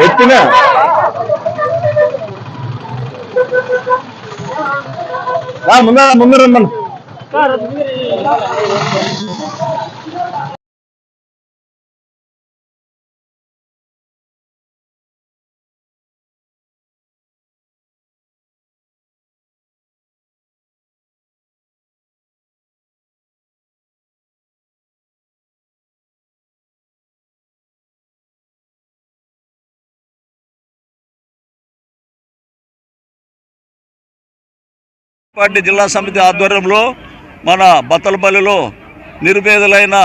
ಎತ್ತಿನ ಮುಂದ ಮುಂದೆ ಬಂದು పార్టీ జిల్లా సమితి ఆధ్వర్యంలో మన బత్తలపల్లిలో నిరుపేదలైన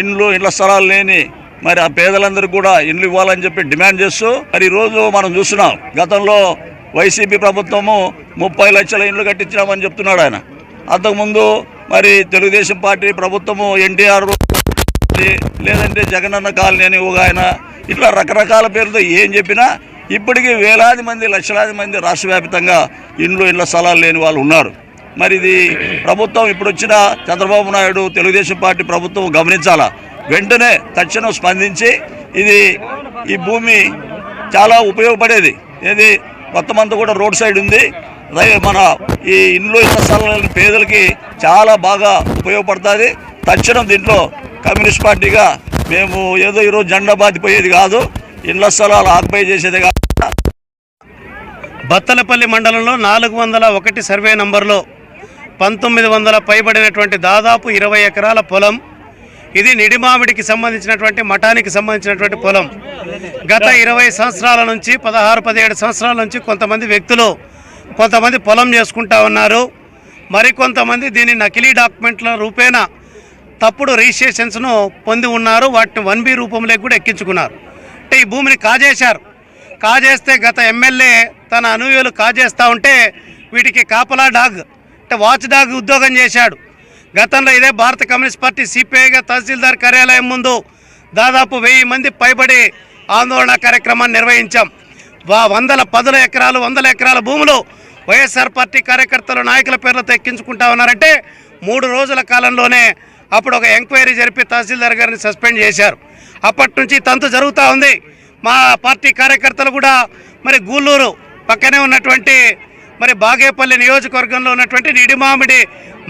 ఇండ్లు ఇండ్ల స్థలాలు లేని మరి ఆ పేదలందరికీ కూడా ఇండ్లు ఇవ్వాలని చెప్పి డిమాండ్ చేస్తూ మరి ఈరోజు మనం చూస్తున్నాం. గతంలో వైసీపీ ప్రభుత్వము ముప్పై లక్షల ఇండ్లు కట్టించామని చెప్తున్నాడు ఆయన. అంతకుముందు మరి తెలుగుదేశం పార్టీ ప్రభుత్వము ఎన్టీఆర్ లేదంటే జగనన్న కాలనీ అని ఒక ఆయన. ఇట్లా రకరకాల పేరుతో ఏం చెప్పినా ఇప్పటికీ వేలాది మంది లక్షలాది మంది రాష్ట్ర వ్యాప్తంగా ఇండ్లు ఇళ్ళ స్థలాలు లేని వాళ్ళు ఉన్నారు. మరి ఇది ప్రభుత్వం ఇప్పుడు వచ్చిన చంద్రబాబు నాయుడు తెలుగుదేశం పార్టీ ప్రభుత్వం గమనించాలా? వెంటనే తక్షణం స్పందించి ఇది ఈ భూమి చాలా ఉపయోగపడేది. ఏది? మొత్తం అంతా కూడా రోడ్ సైడ్ ఉంది. మన ఈ ఇండ్లు ఇళ్ళ స్థలాలని పేదలకి చాలా బాగా ఉపయోగపడుతుంది. తక్షణం దీంట్లో కమ్యూనిస్ట్ పార్టీగా మేము ఏదో ఈరోజు జెండా బాతిపోయేది కాదు. ఇండ్ల స్థలాలు ఆక్యుపై చేసేది కాదు. బత్తలపల్లి మండలంలో నాలుగు వందల ఒకటి సర్వే నంబర్లో పంతొమ్మిది వందల పైబడినటువంటి దాదాపు ఇరవై ఎకరాల పొలం ఇది నిడిమామిడికి సంబంధించినటువంటి మఠానికి సంబంధించినటువంటి పొలం. గత ఇరవై సంవత్సరాల నుంచి పదహారు పదిహేడు సంవత్సరాల నుంచి కొంతమంది వ్యక్తులు కొంతమంది పొలం చేసుకుంటా ఉన్నారు. మరికొంతమంది దీని నకిలీ డాక్యుమెంట్ల రూపేణ తప్పుడు రిజిస్ట్రేషన్స్ను పొంది ఉన్నారు. వాటిని వన్ బి రూపంలోకి కూడా ఎక్కించుకున్నారు. అంటే ఈ భూమిని కాజేశారు. కాజేస్తే గత ఎమ్మెల్యే తన అనుయులు కాజేస్తూ ఉంటే వీటికి కాపలా డాగ్ అంటే వాచ్ డాగ్ ఉద్యోగం చేశాడు. గతంలో ఇదే భారత కమ్యూనిస్ట్ పార్టీ సిపిఐగా తహసీల్దార్ కార్యాలయం ముందు దాదాపు వెయ్యి మంది పైబడి ఆందోళన కార్యక్రమాన్ని నిర్వహించాం. వా వందల పదుల ఎకరాలు వందల ఎకరాల భూములు వైఎస్ఆర్ పార్టీ కార్యకర్తలు నాయకుల పేర్లతో ఎక్కించుకుంటా ఉన్నారంటే మూడు రోజుల కాలంలోనే అప్పుడు ఒక ఎంక్వైరీ జరిపి తహసీల్దార్ గారిని సస్పెండ్ చేశారు. అప్పటి నుంచి తంతు జరుగుతూ ఉంది. మా పార్టీ కార్యకర్తలు కూడా మరి గూళ్ళూరు పక్కనే ఉన్నటువంటి మరి బాగేపల్లి నియోజకవర్గంలో ఉన్నటువంటి నిడిమామిడి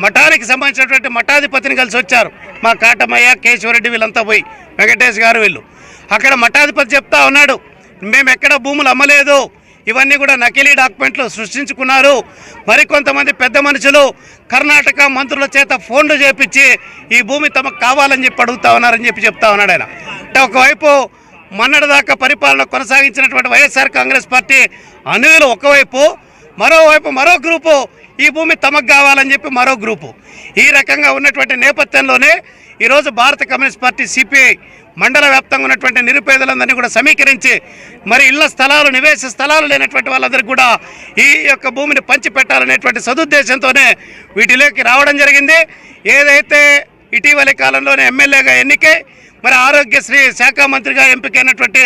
మఠానికి సంబంధించినటువంటి మఠాధిపతిని కలిసి వచ్చారు. మా కాటమయ్య కేశవరెడ్డి వీళ్ళంతా పోయి. వెంకటేష్ గారు వీళ్ళు. అక్కడ మఠాధిపతి చెప్తా ఉన్నాడు మేము ఎక్కడ భూములు అమ్మలేదు. ఇవన్నీ కూడా నకిలీ డాక్యుమెంట్లు సృష్టించుకున్నారు. మరికొంతమంది పెద్ద మనుషులు కర్ణాటక మంత్రుల చేత ఫోన్లు చేపించి ఈ భూమి తమకు కావాలని చెప్పి అడుగుతా ఉన్నారని చెప్పి చెప్తా ఉన్నాడు ఆయన. అంటే ఒకవైపు మొన్నటిదాకా పరిపాలన కొనసాగించినటువంటి వైఎస్ఆర్ కాంగ్రెస్ పార్టీ అనువులు ఒకవైపు మరోవైపు మరో గ్రూపు ఈ భూమి తమకు కావాలని చెప్పి మరో గ్రూపు. ఈ రకంగా ఉన్నటువంటి నేపథ్యంలోనే ఈరోజు భారత కమ్యూనిస్ట్ పార్టీ సిపిఐ మండల వ్యాప్తంగా ఉన్నటువంటి నిరుపేదలందరినీ కూడా సమీకరించి మరి ఇళ్ళ స్థలాలు నివేశ స్థలాలు లేనటువంటి వాళ్ళందరికీ కూడా ఈ యొక్క భూమిని పంచిపెట్టాలనేటువంటి సదుద్దేశంతోనే వీటిలోకి రావడం జరిగింది. ఏదైతే ఇటీవలి కాలంలోనే ఎమ్మెల్యేగా ఎన్నికై మరి ఆరోగ్యశ్రీ శాఖ మంత్రిగా ఎంపికైనటువంటి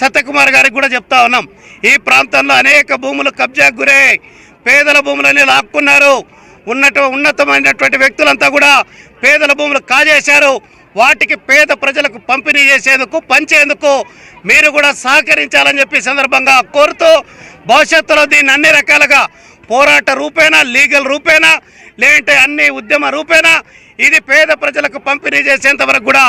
సత్యకుమార్ గారికి కూడా చెప్తా ఉన్నాం. ఈ ప్రాంతంలో అనేక భూములు కబ్జాకు గురయ్యాయి పేదల భూములని లాక్కున్నారు. ఉన్నట ఉన్నతమైనటువంటి వ్యక్తులంతా కూడా పేదల భూములు కాజేశారు. వాటికి పేద ప్రజలకు పంపిణీ చేసేందుకు పంచేందుకు మీరు కూడా సహకరించాలని చెప్పి సందర్భంగా కోరుతూ భవిష్యత్తులో దీన్ని అన్ని రకాలుగా పోరాట రూపేనా లీగల్ రూపేణా లేదంటే అన్ని ఉద్యమ రూపేనా ఇది పేద ప్రజలకు పంపిణీ చేసేంత వరకు కూడా